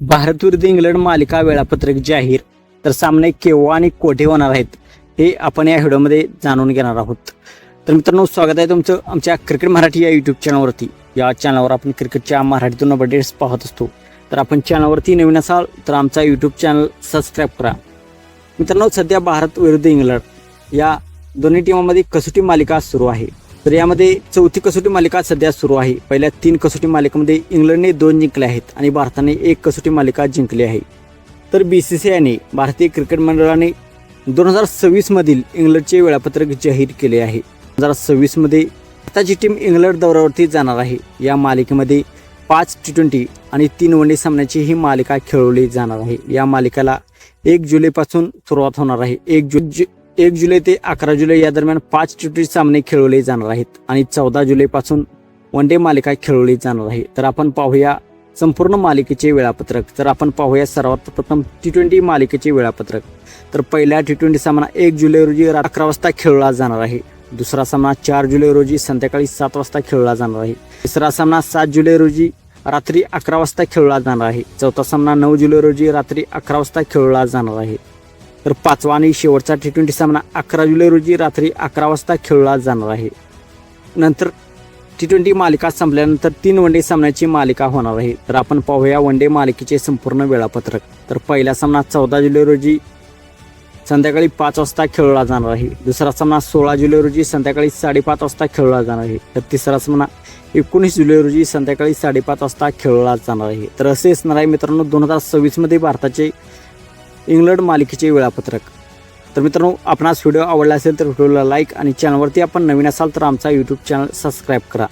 भारत विरुद्ध इंग्लंड मालिका वेळापत्रक जाहीर. तर सामने केव्हा आणि कोठे होणार आहेत हे आपण या व्हिडिओमध्ये जाणून घेणार आहोत. तर मित्रांनो स्वागत आहे तुमचं आमच्या क्रिकेट मराठी या यूट्यूब चॅनलवरती या चॅनलवर आपण क्रिकेटच्या मराठीतून अपडेट्स पाहत असतो. तर आपण चॅनलवरती नवीन असाल तर आमचा यूट्यूब चॅनल सबस्क्राईब करा. मित्रांनो सध्या भारत विरुद्ध इंग्लंड या दोन्ही टीमांमध्ये कसोटी मालिका सुरू आहे? तर यामध्ये चौथी कसोटी मालिका सध्या सुरू आहे. पहिल्या तीन कसोटी मालिकेमध्ये इंग्लंडने दोन जिंकले आहेत आणि भारताने एक कसोटी मालिका जिंकली आहे. तर बी सी सी आयने भारतीय क्रिकेट मंडळाने दोन हजार सव्वीसमधील इंग्लंडचे वेळापत्रक जाहीर केले आहे. दोन हजार सव्वीसमध्ये आताची टीम इंग्लंड दौऱ्यावरती जाणार आहे. या मालिकेमध्ये पाच टी ट्वेंटी आणि तीन वन डे सामन्याची ही मालिका खेळवली जाणार आहे. या मालिकेला एक जुलैपासून सुरुवात होणार आहे. एक जु जु- एक जुलै ते अकरा जुलै या दरम्यान पाच टी ट्वेंटी सामने खेळवले जाणार आहेत आणि चौदा जुलैपासून वन डे मालिका खेळवली जाणार आहे. तर आपण पाहूया संपूर्ण मालिकेचे वेळापत्रक. तर आपण पाहूया सर्वात प्रथम टी ट्वेंटी मालिकेचे वेळापत्रक. तर पहिला टी ट्वेंटी सामना एक जुलै रोजी रा- अकरा वाजता खेळला जाणार आहे. दुसरा सामना चार जुलै रोजी संध्याकाळी सात वाजता खेळला जाणार आहे. तिसरा सामना सात जुलै रोजी रात्री अकरा वाजता खेळला जाणार आहे. चौथा सामना नऊ जुलै रोजी रात्री अकरा वाजता खेळला जाणार आहे. तर पाचवा आणि शेवटचा टी ट्वेंटी सामना अकरा जुलै रोजी रात्री अकरा वाजता खेळला जाणार आहे. नंतर टी ट्वेंटी मालिका संपल्यानंतर तीन वन डे सामन्याची मालिका होणार आहे. तर आपण पाहूया वन डे मालिकेचे संपूर्ण वेळापत्रक. तर पहिला सामना चौदा जुलै रोजी संध्याकाळी पाच वाजता खेळला जाणार आहे. दुसरा सामना सोळा जुलै रोजी संध्याकाळी साडेपाच वाजता खेळला जाणार आहे. तर तिसरा सामना एकोणीस जुलै रोजी संध्याकाळी साडेपाच वाजता खेळला जाणार आहे. तर असे असणार आहे मित्रांनो दोन हजार सव्वीसमध्ये भारताचे इंग्लंड मालिकेचे वेळापत्रक. तर मित्रांनो आपणास व्हिडिओ आवडला असेल तर व्हिडिओला लाईक आणि चॅनलवरती आपण नवीन असाल तर आमचा यूट्यूब चॅनल सबस्क्राईब करा.